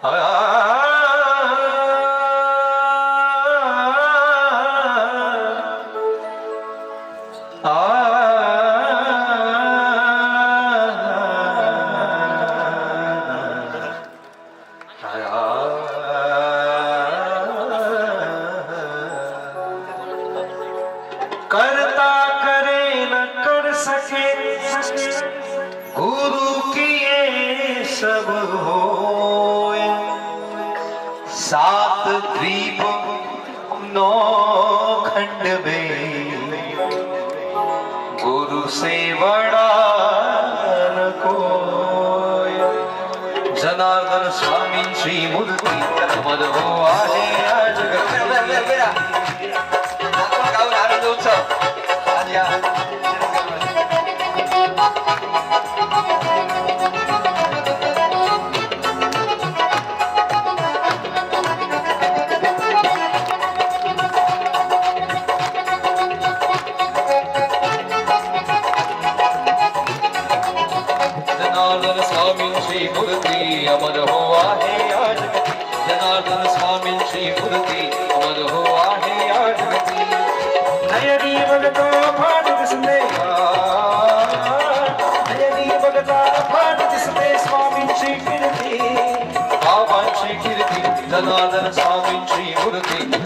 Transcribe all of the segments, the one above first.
करता करे न कर सके। गुरु किए सब हो। सात द्वीप नौ खंड में। गुरु से बड़ा न कोई। जनार्दन स्वामी श्री स्वामींची मूर्ती अमर हो आहे या जगती जनार्दन स्वामींची मूर्ती अमर हो आहे या जगती नयनी बघता फाट दिसते नयनी बघता फाट दिसते स्वामींची कीर्ती बाबांची कीर्ती जनार्दन स्वामींची मूर्ती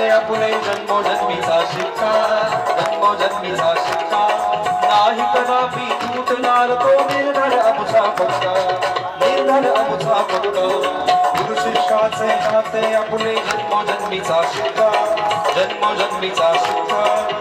नाते आपुले जन्मोजन्मीचा शिक्का जन्मोजन्मीचा शिक्का. नाही कदापि तुटणार तो निर्धर अमुचा पक्का निर्धर अमुचा पक्का गुरु शिष्याचे नाते आपुले जन्मोजन्मीचा शिक्का जन्मोजन्मीचा शिक्का.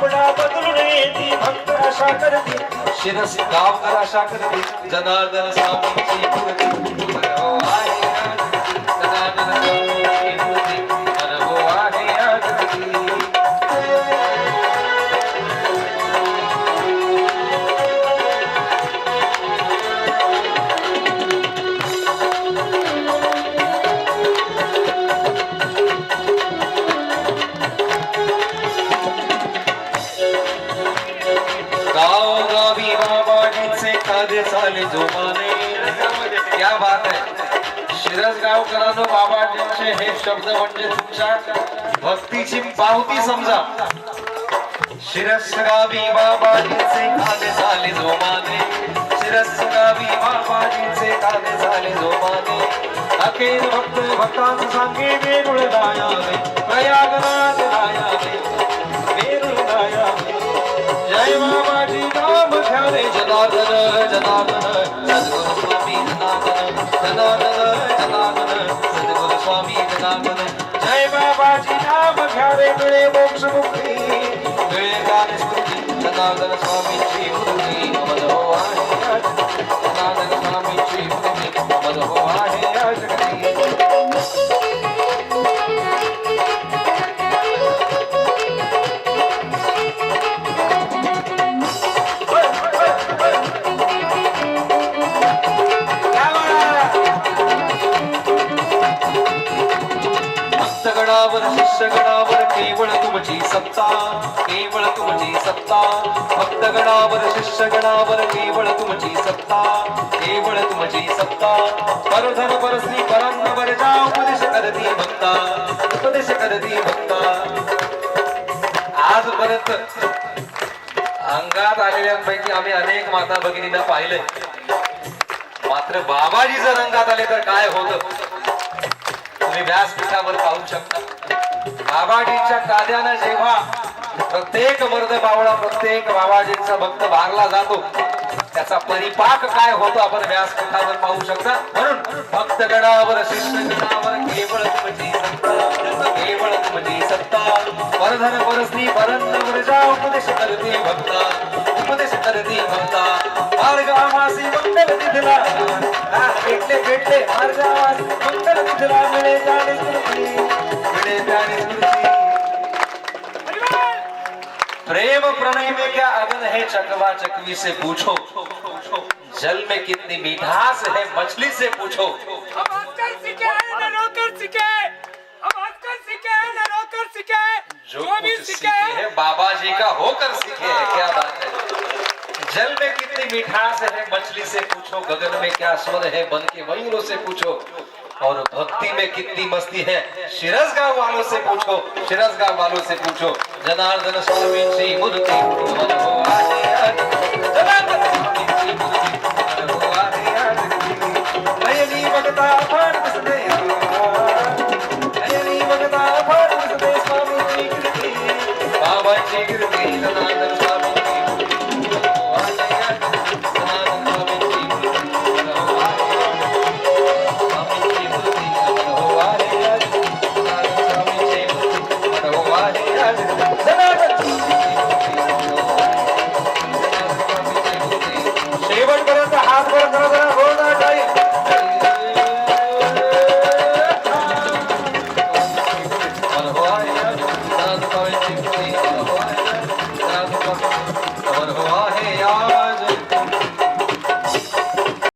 वाटेल कपडा बदलून येते भक्त आशा करते शिरस गावकर आशा करते जनार्दन स्वामीची मूर्ती हो आहे क्या बात आहे शिरस गावकरांनो बाबाजींचे हे शब्द म्हणजे तुमच्या भक्तीची पावती समजा. शिरस गावी बाबाजीचे काले झाले जोमाने. शिरस गावी बाबाजीचे काले झाले जोमाने. अखेर भक्त भक्तांचं सांगे वेरुळ दायावे प्रयागराज दायावे बाबाजी नाम घ्यारे मिळे मोक्ष मुक्ती मिळे ज्ञान स्मृती जनार्दन स्वामींची भक्तगणावर शिष्यगणावर केवळ तुमची सत्ता केवळ तुमची सत्ता. भक्तगणावर शिष्यगणावर केवळ तुमची सत्ता केवळ तुमची सत्ता. परधर परस्त्री परांवर जा उपदेश करती भक्ता उपदेश करती भक्ता. आजपर्यंत अंगात आलेल्यांपैकी आम्ही अनेक माता भगिनींना पाहिलंय. मात्र बाबाजी जर अंगात आले तर काय होतं? तुम्ही व्यासपीठावर पाहू शकता. बाबाजीच्या काद्यानं जेव्हा प्रत्येक मर्द बावळा प्रत्येक बाबाजींचा भक्त भारला जातो त्याचा परिपाक काय होतो आपण व्यासपीठावर पाहू शकता. म्हणून भक्त गणावर शिष्य केवळ तुमची सत्ता केवळ तुमची सत्ता. परधन परस्त्री परन्न प्रजा उपदेश करते भक्ता उपदेश मार्गावासी मंगल तिथला. हा भेटले भेटले मार्गावासी मंगल तिथला. मिळे जाणे प्रेम प्रणय में क्या अगन है? चकवा चकवी से पूछो। जल में कितनी मिठास है? मछली से पूछो। हम आजकल सीखे हैं नौकर सीखे। हम आजकल सीखे हैं नौकर सीखे। जो भी सीखे सीखे हैं। बाबा जी का होकर सीखे हैं। क्या बात है? जल में कितनी मिठास है? मछली से पूछो। गगन में क्या स्वर है? बन के मयूरों से पूछो। और भक्ति में कितनी मस्ती है। शिरस गांव वालों से पूछो शिरस गांव वालों से पूछो। जनार्दन स्वामी श्री मूर्ति बाबा जी कृति जनार्दन स्वामी